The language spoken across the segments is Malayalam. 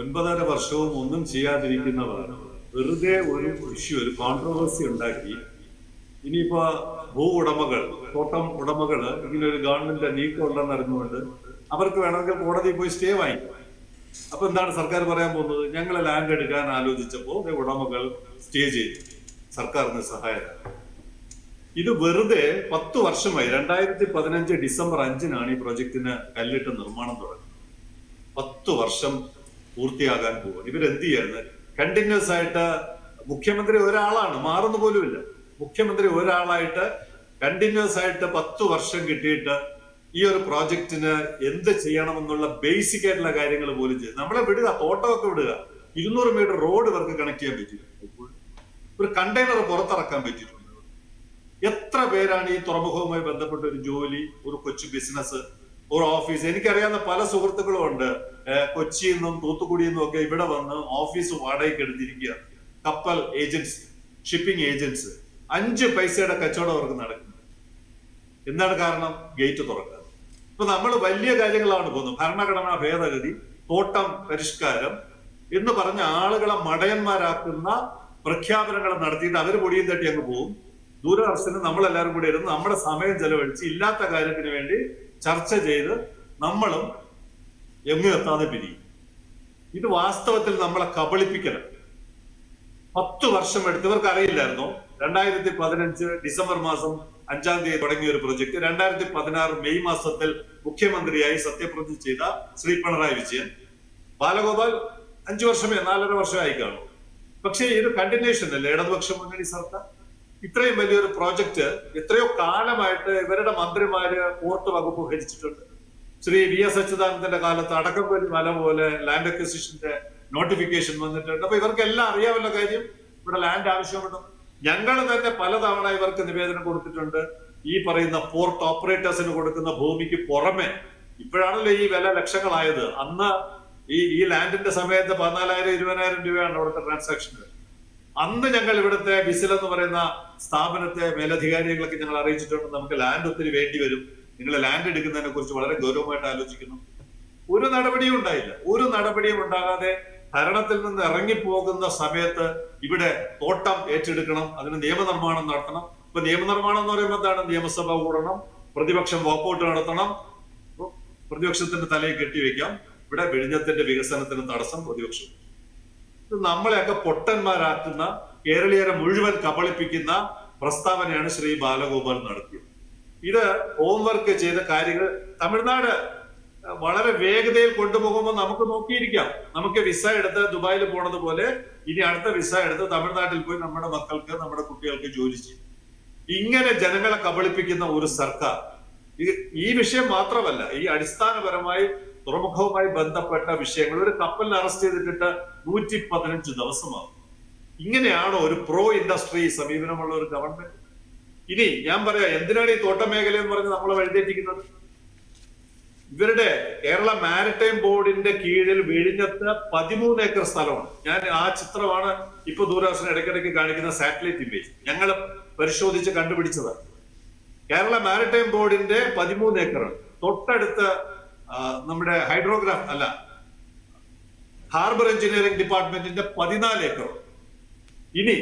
ഒൻപതര വർഷവും ഒന്നും ചെയ്യാതിരിക്കുന്നവർ വെറുതെ ഒരു ഇഷ്യൂ ഒരു കോൺട്രവേഴ്സി ഉണ്ടാക്കി. ഇനിയിപ്പോ ഭൂ ഉടമകൾ തോട്ടം ഉടമകൾ ഇങ്ങനെ ഒരു ഗവൺമെന്റ് നീക്കം ഉണ്ടെന്ന് അറിഞ്ഞുകൊണ്ട് അവർക്ക് വേണമെങ്കിൽ കോടതിയിൽ പോയി സ്റ്റേ വാങ്ങിക്കും. അപ്പൊ എന്താണ് സർക്കാർ പറയാൻ പോകുന്നത്? ഞങ്ങൾ ലാൻഡ് എടുക്കാൻ ആലോചിച്ചപ്പോ ഉടമകൾ സ്റ്റേ ചെയ്തു. സർക്കാരിന് സഹായം. ഇത് വെറുതെ പത്ത് വർഷമായി രണ്ടായിരത്തി പതിനഞ്ച് ഡിസംബർ അഞ്ചിനാണ് ഈ പ്രൊജക്ടിന് കല്ലിട്ട് നിർമ്മാണം തുടങ്ങുന്നത്. പത്ത് വർഷം പൂർത്തിയാകാൻ പോകും ഇവരെന്ത് ചെയ്യുന്നത് കണ്ടിന്യൂസ് ആയിട്ട് മുഖ്യമന്ത്രി ഒരാളാണ്. മാറുന്ന പോലുമില്ല. മുഖ്യമന്ത്രി ഒരാളായിട്ട് കണ്ടിന്യൂസ് ആയിട്ട് പത്ത് വർഷം കിട്ടിയിട്ട് ഈ ഒരു പ്രോജക്റ്റിന് എന്ത് ചെയ്യണമെന്നുള്ള ബേസിക് ആയിട്ടുള്ള കാര്യങ്ങൾ പോലും ചെയ്ത് നമ്മളെ വിടുക തോട്ടമൊക്കെ വിടുക. ഇരുന്നൂറ് മീറ്റർ റോഡ് ഇവർക്ക് കണക്ട് ചെയ്യാൻ പറ്റിയിട്ടുണ്ട്. ഒരു കണ്ടെയ്നർ പുറത്തിറക്കാൻ പറ്റിയിട്ടുണ്ട്. എത്ര പേരാണ് ഈ തുറമുഖവുമായി ബന്ധപ്പെട്ട ഒരു ജോലി ഒരു കൊച്ചു ബിസിനസ് ഒരു ഓഫീസ് എനിക്കറിയാവുന്ന പല സുഹൃത്തുക്കളും ഉണ്ട്. കൊച്ചിയിൽ നിന്നും തൂത്തുക്കുടിയിൽ നിന്നും ഒക്കെ ഇവിടെ വന്ന് ഓഫീസ് വാടകയ്ക്ക് എടുത്തിരിക്കുക. കപ്പൽ ഏജൻസി ഷിപ്പിംഗ് ഏജൻസ് അഞ്ച് പൈസയുടെ കച്ചവടം അവർക്ക് നടക്കുന്നത്. എന്താണ് കാരണം? ഗേറ്റ് തുറക്കുക. ഇപ്പൊ നമ്മൾ വലിയ കാര്യങ്ങളാണ് പോകുന്നത്. ഭരണഘടനാ ഭേദഗതി തോട്ടം പരിഷ്കാരം എന്ന് പറഞ്ഞ ആളുകളെ മടയന്മാരാക്കുന്ന പ്രഖ്യാപനങ്ങൾ നടത്തിയിട്ട് അവർ പൊടിയും തട്ടി അങ്ങ് പോകും. ദൂരദർശനം നമ്മളെല്ലാവരും കൂടി ഇരുന്ന് നമ്മുടെ സമയം ചെലവഴിച്ച് ഇല്ലാത്ത കാര്യത്തിന് വേണ്ടി ചർച്ച ചെയ്ത് നമ്മളും എങ്ങും എത്താതെ പിരിയും. ഇത് വാസ്തവത്തിൽ നമ്മളെ കബളിപ്പിക്കണം പത്ത് വർഷം എടുത്ത് ഇവർക്ക് അറിയില്ലായിരുന്നു രണ്ടായിരത്തി പതിനഞ്ച് ഡിസംബർ മാസം അഞ്ചാം തീയതി തുടങ്ങിയ ഒരു പ്രൊജക്ട് രണ്ടായിരത്തി പതിനാറ് മെയ് മാസത്തിൽ മുഖ്യമന്ത്രിയായി സത്യപ്രതിജ്ഞ ചെയ്ത ശ്രീ പിണറായി വിജയൻ. ബാലഗോപാൽ അഞ്ചു വർഷമേ നാലര വർഷമായി കാണും പക്ഷേ ഇത് കണ്ടിന്യൂഷൻ അല്ലേ? ഇടതുപക്ഷ മുന്നണി സർക്കാർ ഇത്രയും വലിയൊരു പ്രോജക്റ്റ് എത്രയോ കാലമായിട്ട് ഇവരുടെ മന്ത്രിമാര് പോർട്ട് വകുപ്പ് ഭരിച്ചിട്ടുണ്ട്. ശ്രീ വി എസ് അച്യുതാനന്ദന്റെ കാലത്ത് അടക്കംപൊലി മല പോലെ ലാൻഡ് അക്വിസിഷന്റെ നോട്ടിഫിക്കേഷൻ വന്നിട്ടുണ്ട്. അപ്പൊ ഇവർക്ക് എല്ലാം അറിയാവുന്ന കാര്യം ഇവിടെ ലാൻഡ് ആവശ്യമുണ്ട് ഞങ്ങൾ തന്നെ പലതവണ ഇവർക്ക് നിവേദനം കൊടുത്തിട്ടുണ്ട്. ഈ പറയുന്ന പോർട്ട് ഓപ്പറേറ്റേഴ്സിന് കൊടുക്കുന്ന ഭൂമിക്ക് പുറമെ ഇപ്പോഴാണല്ലോ ഈ വില ലക്ഷങ്ങളായത്. അന്ന് ഈ ഈ ലാൻഡിന്റെ സമയത്ത് പതിനാലായിരം ഇരുപതിനായിരം രൂപയാണ് അവിടുത്തെ ട്രാൻസാക്ഷൻ അന്ന് ഞങ്ങൾ ഇവിടുത്തെ വിസിൽ എന്ന് പറയുന്ന സ്ഥാപനത്തെ മേലധികാരികളൊക്കെ ഞങ്ങൾ അറിയിച്ചിട്ടുണ്ട്. നമുക്ക് ലാൻഡ് ഒത്തിരി വേണ്ടി വരും. നിങ്ങൾ ലാൻഡ് എടുക്കുന്നതിനെ കുറിച്ച് വളരെ ഗൗരവമായിട്ട് ആലോചിക്കുന്നു. ഒരു നടപടിയും ഉണ്ടായില്ല. ഒരു നടപടിയും ഉണ്ടാകാതെ ഭരണത്തിൽ നിന്ന് ഇറങ്ങിപ്പോകുന്ന സമയത്ത് ഇവിടെ തോട്ടം ഏറ്റെടുക്കണം അതിന് നിയമനിർമ്മാണം നടത്തണം. ഇപ്പൊ നിയമനിർമ്മാണം എന്ന് പറയുമ്പോൾ എന്താണ്? നിയമസഭ കൂടണം പ്രതിപക്ഷം വോക്കൗട്ട് നടത്തണം പ്രതിപക്ഷത്തിന്റെ തലയിൽ കെട്ടിവെക്കാം. ഇവിടെ വിഴിഞ്ഞത്തിന്റെ വികസനത്തിന് തടസ്സം പ്രതിപക്ഷം. നമ്മളെയൊക്കെ പൊട്ടന്മാരാക്കുന്ന കേരളീയരെ മുഴുവൻ കബളിപ്പിക്കുന്ന പ്രസ്താവനയാണ് ശ്രീ ബാലഗോപാൽ നടത്തിയത്. ഇത് ഹോംവർക്ക് ചെയ്ത കാര്യങ്ങൾ തമിഴ്നാട് വളരെ വേഗതയിൽ കൊണ്ടുപോകുമ്പോൾ നമുക്ക് നോക്കിയിരിക്കാം. നമുക്ക് വിസ എടുത്ത് ദുബായിൽ പോണത് പോലെ ഇനി അടുത്ത വിസ എടുത്ത് തമിഴ്നാട്ടിൽ പോയി നമ്മുടെ മക്കൾക്ക് നമ്മുടെ കുട്ടികൾക്ക് ജോലി ചെയ്യും. ഇങ്ങനെ ജനങ്ങളെ കബളിപ്പിക്കുന്ന ഒരു സർക്കാർ. ഈ- വിഷയം മാത്രമല്ല ഈ അടിസ്ഥാനപരമായി തുറമുഖവുമായി ബന്ധപ്പെട്ട വിഷയങ്ങൾ. ഒരു കപ്പലിൽ അറസ്റ്റ് ചെയ്തിട്ടിട്ട് നൂറ്റി പതിനഞ്ച് ദിവസമാകും. ഇങ്ങനെയാണോ ഒരു പ്രോ ഇൻഡസ്ട്രി സമീപനമുള്ള ഒരു ഗവൺമെന്റ് ഇനി ഞാൻ പറയാം എന്തിനാണ് ഈ തോട്ട മേഖല എന്ന് പറഞ്ഞ് നമ്മൾ വഴിതെറ്റിക്കുന്നത്? ഇവരുടെ കേരള മാരിടൈം ബോർഡിന്റെ കീഴിൽ വിഴിഞ്ഞത്ത് പതിമൂന്ന് ഏക്കർ സ്ഥലമാണ് ഞാൻ ആ ചിത്രമാണ് ഇപ്പൊ ദൂരദർശനം ഇടയ്ക്കിടയ്ക്ക് കാണിക്കുന്ന സാറ്റലൈറ്റ് ഇമേജ്. ഞങ്ങൾ പരിശോധിച്ച് കണ്ടുപിടിച്ചത് കേരള മാരിടൈം ബോർഡിന്റെ പതിമൂന്ന് ഏക്കർ തൊട്ടടുത്ത് നമ്മുടെ ഹൈഡ്രോഗ്രാഫ് അല്ല ഹാർബർ എഞ്ചിനീയറിംഗ് ഡിപ്പാർട്ട്മെന്റിന്റെ പതിനാല് ഏക്കർ. ഇനി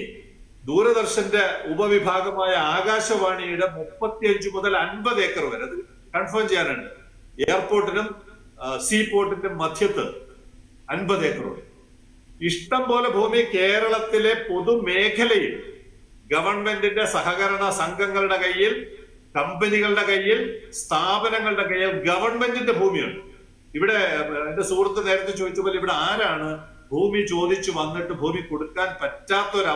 ദൂരദർശന്റെ ഉപവിഭാഗമായ ആകാശവാണിയുടെ മുപ്പത്തിയഞ്ച് മുതൽ അൻപത് ഏക്കർ വരെ അത് കൺഫേം ചെയ്യാനുണ്ട്. എയർപോർട്ടിനും സീ പോർട്ടിന്റെ മധ്യത്ത് അൻപത് ഏക്കർ ഇഷ്ടം പോലെ ഭൂമി കേരളത്തിലെ പൊതുമേഖലയിൽ ഗവൺമെന്റിന്റെ സഹകരണ സംഘങ്ങളുടെ കയ്യിൽ കമ്പനികളുടെ കയ്യിൽ സ്ഥാപനങ്ങളുടെ കയ്യിൽ ഗവൺമെന്റിന്റെ ഭൂമിയുണ്ട്. ഇവിടെ എന്റെ സുഹൃത്ത് നേരത്തെ ചോദിച്ച പോലെ ഇവിടെ ആരാണ് ഭൂമി ചോദിച്ചു വന്നിട്ട് ഭൂമി കൊടുക്കാൻ പറ്റാത്ത ഒരു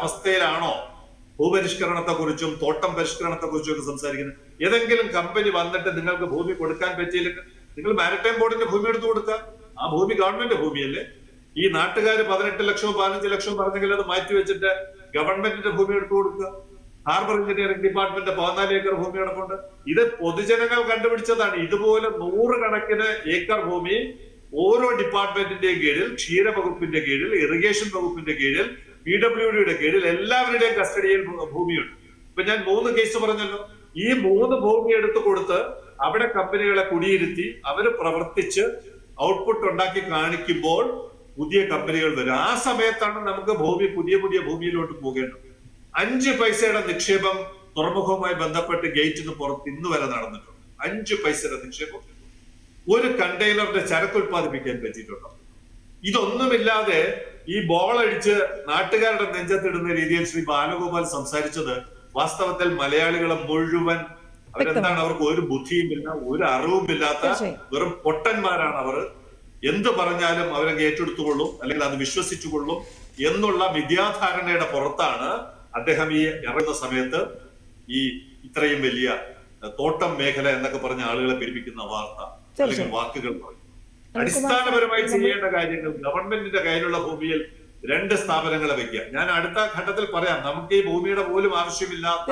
ഭൂപരിഷ്കരണത്തെ കുറിച്ചും തോട്ടം പരിഷ്കരണത്തെ കുറിച്ചും ഒക്കെ സംസാരിക്കുന്നത്? ഏതെങ്കിലും കമ്പനി വന്നിട്ട് നിങ്ങൾക്ക് ഭൂമി കൊടുക്കാൻ പറ്റിയില്ലെങ്കിൽ നിങ്ങൾ മാരിടൈം ബോർഡിന്റെ ഭൂമി എടുത്തു കൊടുക്കുക. ആ ഭൂമി ഗവൺമെന്റ് ഭൂമിയല്ലേ? ഈ നാട്ടുകാർ പതിനെട്ട് ലക്ഷവും പതിനഞ്ച് ലക്ഷവും പറഞ്ഞെങ്കിൽ അത് മാറ്റി വെച്ചിട്ട് ഗവൺമെന്റിന്റെ ഭൂമി എടുത്തു കൊടുക്കുക. ഹാർബർ എഞ്ചിനീയറിംഗ് ഡിപ്പാർട്ട്മെന്റ് പതിനാല് ഏക്കർ ഭൂമി കിടപ്പുണ്ട് ഇത് പൊതുജനങ്ങൾ കണ്ടുപിടിച്ചതാണ്. ഇതുപോലെ നൂറുകണക്കിന് ഏക്കർ ഭൂമി ഓരോ ഡിപ്പാർട്ട്മെന്റിന്റെയും കീഴിൽ ക്ഷീരവകുപ്പിന്റെ കീഴിൽ ഇറിഗേഷൻ വകുപ്പിന്റെ കീഴിൽ പി ഡബ്ല്യു ഡിയുടെ കീഴിൽ എല്ലാവരുടെയും കസ്റ്റഡിയിൽ ഭൂമിയുണ്ട്. ഇപ്പൊ ഞാൻ മൂന്ന് കേസ് പറഞ്ഞല്ലോ. ഈ മൂന്ന് ഭൂമി എടുത്തു കൊടുത്ത് അവിടെ കമ്പനികളെ കുടിയിരുത്തി അവർ പ്രവർത്തിച്ച് ഔട്ട്പുട്ട് ഉണ്ടാക്കി കാണിക്കുമ്പോൾ പുതിയ കമ്പനികൾ വരും. ആ സമയത്താണ് നമുക്ക് ഭൂമി പുതിയ പുതിയ ഭൂമിയിലോട്ട് പോകേണ്ടത്. അഞ്ച് പൈസയുടെ നിക്ഷേപം തുറമുഖവുമായി ബന്ധപ്പെട്ട് ഗേറ്റിന് പുറത്ത് ഇന്ന് വരെ നടന്നിട്ടുണ്ട്. അഞ്ച് പൈസയുടെ നിക്ഷേപം ഒരു കണ്ടെയ്നറിന്റെ ചരക്ക് ഉത്പാദിപ്പിക്കാൻ പറ്റിയിട്ടുണ്ട്? ഇതൊന്നുമില്ലാതെ ഈ ബോൾ അടിച്ച് നാട്ടുകാരുടെ നെഞ്ചത്തിടുന്ന രീതിയിൽ ശ്രീ ബാലഗോപാൽ സംസാരിച്ചത് വാസ്തവത്തിൽ മലയാളികളെ മുഴുവൻ അവരെന്താണ് അവർക്ക് ഒരു ബുദ്ധിയുമില്ല ഒരു അറിവുമില്ലാത്ത. വെറും പൊട്ടന്മാരാണ് അവർ എന്ത് പറഞ്ഞാലും അവരങ്ങ് ഏറ്റെടുത്തുകൊള്ളും അല്ലെങ്കിൽ അത് വിശ്വസിച്ചുകൊള്ളും എന്നുള്ള വിദ്യാധാരണയുടെ പുറത്താണ് അദ്ദേഹം ഈ ഇറങ്ങുന്ന സമയത്ത് ഈ ഇത്രയും വലിയ തോട്ടം മേഖല എന്നൊക്കെ പറഞ്ഞ ആളുകളെ പെരുപ്പിക്കുന്ന വാർത്ത അല്ലെങ്കിൽ വാക്കുകൾ പറയും അടിസ്ഥാനപരമായി ചെയ്യേണ്ട കാര്യങ്ങൾ ഗവൺമെന്റിന്റെ കയ്യിലുള്ള ഭൂമിയിൽ രണ്ട് സ്ഥാപനങ്ങളെ വെക്കുക. ഞാൻ അടുത്ത ഘട്ടത്തിൽ പറയാം നമുക്ക് ഈ ഭൂമിയുടെ പോലും ആവശ്യമില്ലാത്ത